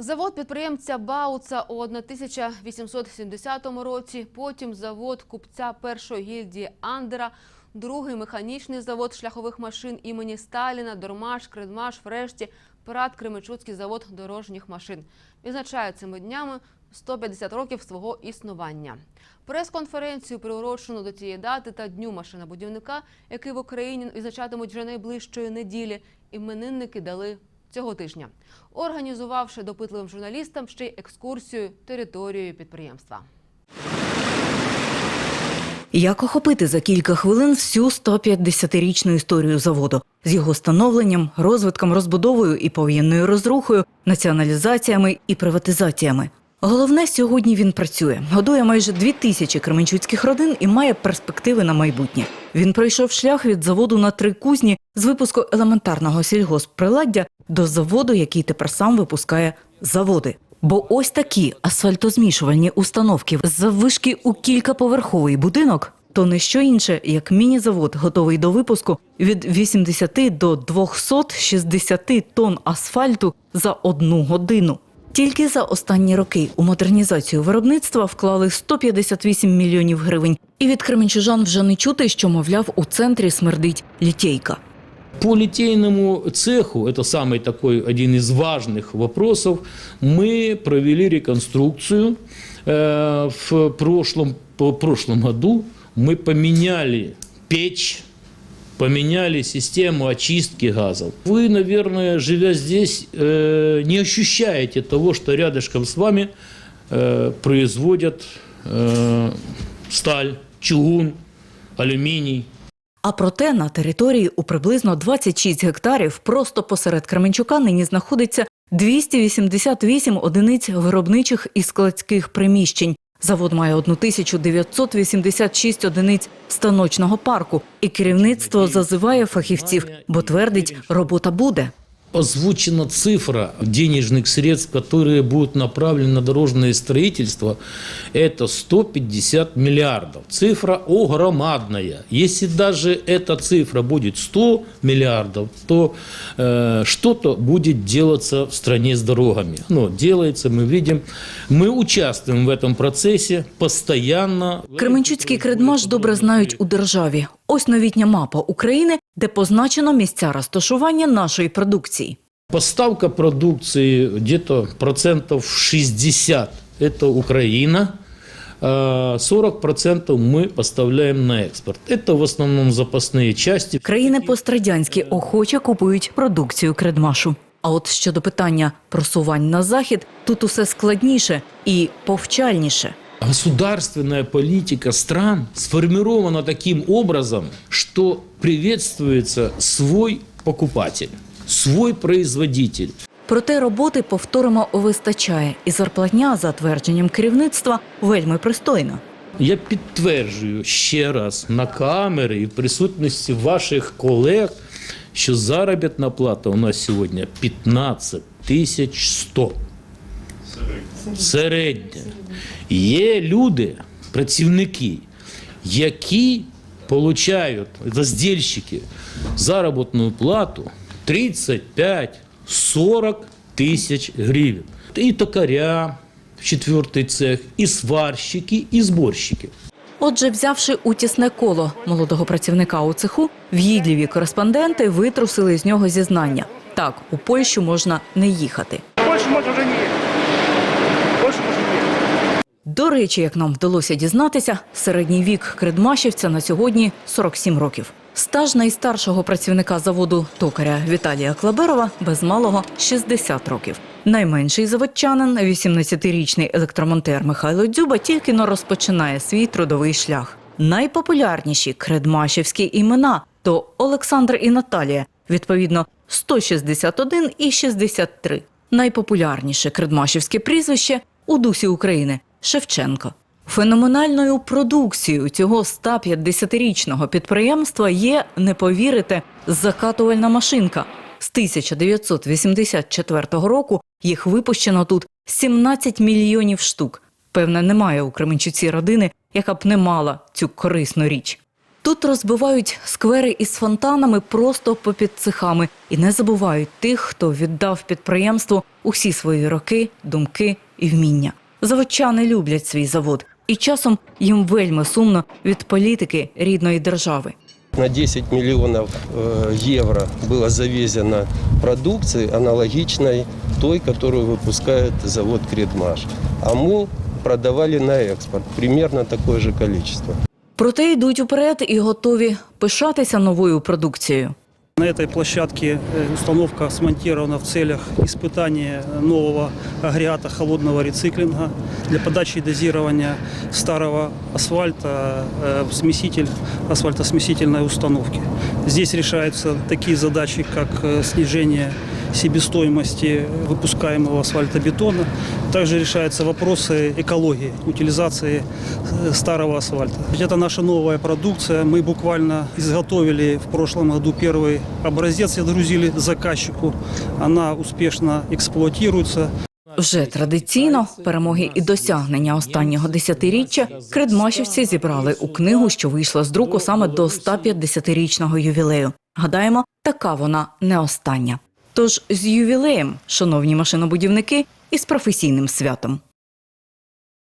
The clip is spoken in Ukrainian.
Завод підприємця Бауца у 1870 році, потім завод купця першої гільдії Андера, другий механічний завод шляхових машин імені Сталіна, Дормаш, Кредмаш, врешті Парад Кременчуцький завод дорожніх машин. Відзначають цими днями 150 років свого існування. Прес-конференцію, приурочену до цієї дати та дню машинобудівника, який в Україні відзначатимуть вже найближчої неділі, іменинники дали цього тижня, організувавши допитливим журналістам ще й екскурсію територією підприємства. Як охопити за кілька хвилин всю 150-річну історію заводу з його становленням, розвитком, розбудовою і повоєнною розрухою, націоналізаціями і приватизаціями. Головне, сьогодні він працює, годує майже дві тисячі кременчуцьких родин і має перспективи на майбутнє. Він пройшов шлях від заводу на три кузні з випуску елементарного сільгоспприладдя до заводу, який тепер сам випускає заводи. Бо ось такі асфальтозмішувальні установки з заввишки у кількаповерховий будинок то не що інше, як міні-завод, готовий до випуску від 80 до 260 тонн асфальту за одну годину. Тільки за останні роки у модернізацію виробництва вклали 158 мільйонів гривень. І від кременчужан вже не чути, що, мовляв, у центрі смердить літейка. По литейному цеху, это самый такой один из важных вопросов, мы провели реконструкцию. Э, В прошлом, по прошлом году мы поменяли печь, поменяли систему очистки газов. Вы, наверное, живя здесь, э, не ощущаете того, что рядышком с вами э, производят э, сталь, чугун, алюминий, А проте на території у приблизно 26 гектарів просто посеред Кременчука нині знаходиться 288 одиниць виробничих і складських приміщень. Завод має 1986 одиниць станочного парку, і керівництво зазиває фахівців, бо твердить, робота буде. озвучена цифра денежных средств, которые будут направлены на дорожное строительство, это 150 миллиардов. Цифра огромадная. Если даже эта цифра будет 100 миллиардов, то э, что-то будет делаться в стране с дорогами. Но делается, мы видим, мы участвуем в этом процессе постоянно. Кременчуцький кредмаш добре знають у державі. Ось новітня мапа України, де позначено місця розташування нашої продукції. Поставка продукции где-то процентов 60 – это Украина, а 40 процентов мы поставляем на экспорт. Это в основном запасные части. Країни пострадянські охоче купують продукцію кредмашу. А от щодо питання просувань на захід, тут усе складніше і повчальніше. Государственная политика стран сформирована таким образом, что приветствуется свой покупатель, свой производитель. Проте роботи повторимо вистачає, і зарплатня за твердженням керівництва вельми пристойна. Я підтверджую ще раз на камери і в присутності ваших колег, що заробітна плата у нас сьогодні 15 тисяч 100. Середня. Є люди, працівники, які получають, роздільщики, заробітну плату 35-40 тисяч гривень. І токаря в четвертий цех, і сварщики, і зборщики. Отже, взявши у тісне коло молодого працівника у цеху, в'їдливі кореспонденти витрусили з нього зізнання. Так, у Польщу можна не їхати. Больше можно уже До речі, як нам вдалося дізнатися, середній вік кредмашівця на сьогодні 47 років. Стаж найстаршого працівника заводу токаря Віталія Клаберова без малого 60 років. Найменший заводчанин, 18-річний електромонтер Михайло Дзюба, тільки но розпочинає свій трудовий шлях. Найпопулярніші кредмашівські імена то Олександр і Наталія, відповідно 161 і 63. Найпопулярніше кредмашівське прізвище у дусі України Шевченко. Феноменальною продукцією цього 150-річного підприємства є, не повірите, закатувальна машинка. З 1984 року їх випущено тут 17 мільйонів штук. Певне, немає у Кременчуці родини, яка б не мала цю корисну річ. Тут розбивають сквери із фонтанами просто попід цехами і не забувають тих, хто віддав підприємству усі свої роки, думки і вміння. Заводчани люблять свій завод, і часом їм вельми сумно від політики рідної держави. На 10 миллионов э, евро было завезено продукции, аналогичной той, которую выпускает завод «Кредмаш». А мы продавали на экспорт примерно такое же количество. Проте йдуть уперед і готові пишатися новою продукцією. На этой площадке э, установка смонтирована в целях испытания нового агрегата холодного рециклинга для подачи и дозирования старого асфальта э, в смеситель асфальтосмесительной установки. Здесь решаются такие задачи, как э, снижение себестоимости выпускаемого асфальтобетона. Также решаются вопросы экологии, утилизации э, старого асфальта. Ведь Это наша новая продукция. Мы буквально изготовили в прошлом году первый образец и отгрузили заказчику. Она успешно эксплуатируется. Вже традиційно перемоги і досягнення останнього десятиріччя кредмашівці зібрали у книгу, що вийшла з друку саме до 150-річного ювілею. Гадаємо, така вона не остання. Тож з ювілеєм, шановні машинобудівники, і з професійним святом.